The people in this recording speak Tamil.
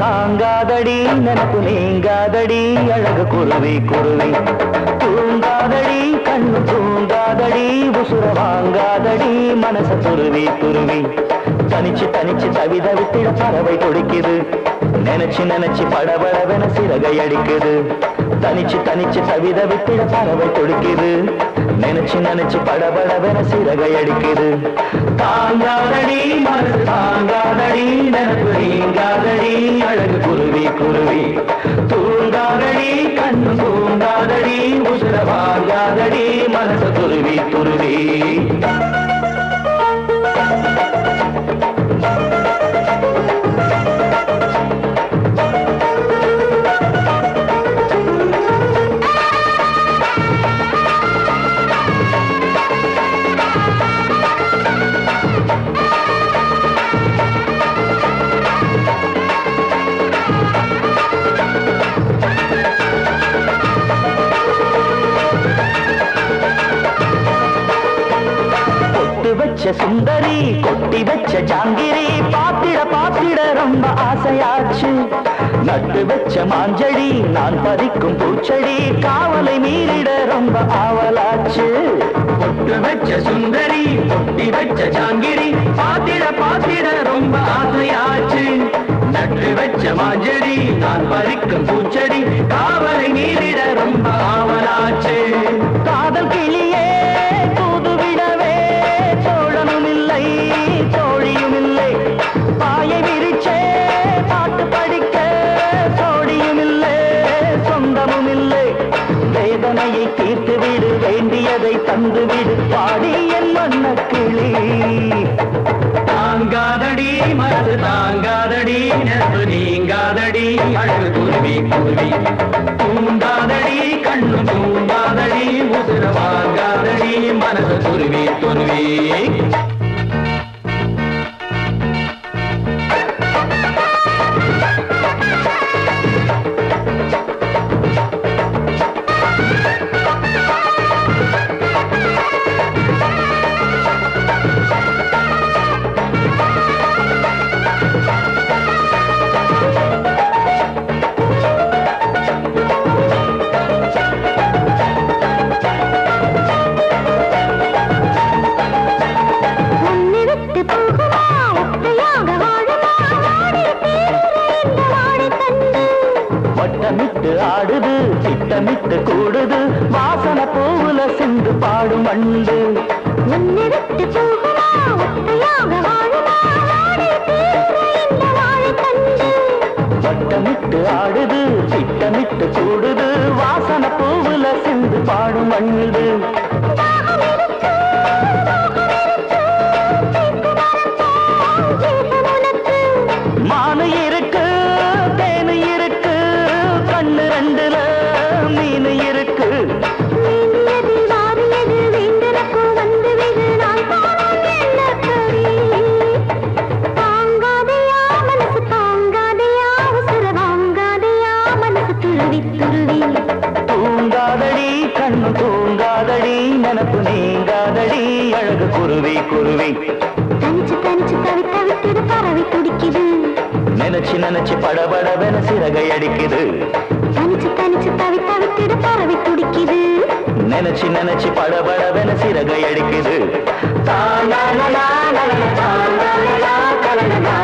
தாங்காதடி நினப்பு நீங்காதடி அழகு குருவி குருவி. தூங்காதடி கண்ணு தூங்காதடி உசுர வாங்காதடி மனச துருவி துருவி. தனிச்சு தனிச்சு தவித வித்திட பறவை துடிக்குது. நினைச்சு நினைச்சு படபடவென சிறகை அடிக்குது. தனிச்சு தனிச்சு தவித வித்திட பறவை துடிக்குது. நினைச்சு நினைச்சு படபடவென சிறகை அடிக்குது. தாங்காதடி மனசு குருவி. குருவி தூங்காதடி கண்ணு தூங்காதடி உசுர வாங்காதடி மனசு துருவி துருவி. வச்ச சுந்தரி கொட்டி வச்ச ஜாங்கிரி பாத்திட பாத்திட ரொம்ப ஆசையாச்சு. நட்டு வச்ச மாஞ்செடி நான் பறிக்கும் பூச்செடி காவலை மீறிட ரொம்ப ஆவலாச்சு. பொட்டு வச்ச சுந்தரி கொட்டி வச்ச ஜாங்கிரி பாத்திட பாத்திட ரொம்ப ஆசையாச்சு. நட்டு வச்ச மாஞ்செடி நான் பறிக்கும் பூச்செடி காவலை மீறிட ரொம்ப ஆவலாச்சு. வேதனையை தீர்த்து விடு வேண்டியதை தந்து விடு. பாடி என் மன்ன கிளி தாங்காதடி மனது தாங்காதடி நெருப்பு நீங்காதடி அழகு குருவி குருவி. தூண்டாதடி கண்ணு தூண்டாதடி உசுர வாங்காதடி மனது துருவி துருவி வாசன பூவுல சென்று பாடும் தந்து வட்டமிட்டு ஆடுது திட்டமிட்டு கூடுது. வாசன பூவுல சென்று பாடும் உனக்கு மானு இருக்கு தேனு இருக்கு கண்ணு ரெண்டுல கண்ணு தூங்காதடி நினப்பு நீங்காதடி அழகு குருவி குருவி. தனிச்சு தனிச்சு தவி தவித்திடு பறவை துடிக்குது. நினைச்சு நினைச்சு படபடவென சிறகை அடிக்குது. தனிச்சு தனிச்சு தவி தவித்திடு பறவை துடிக்குது. நினைச்சு நினைச்சு படபடவென சிறகை அடிக்குது. கலலலா,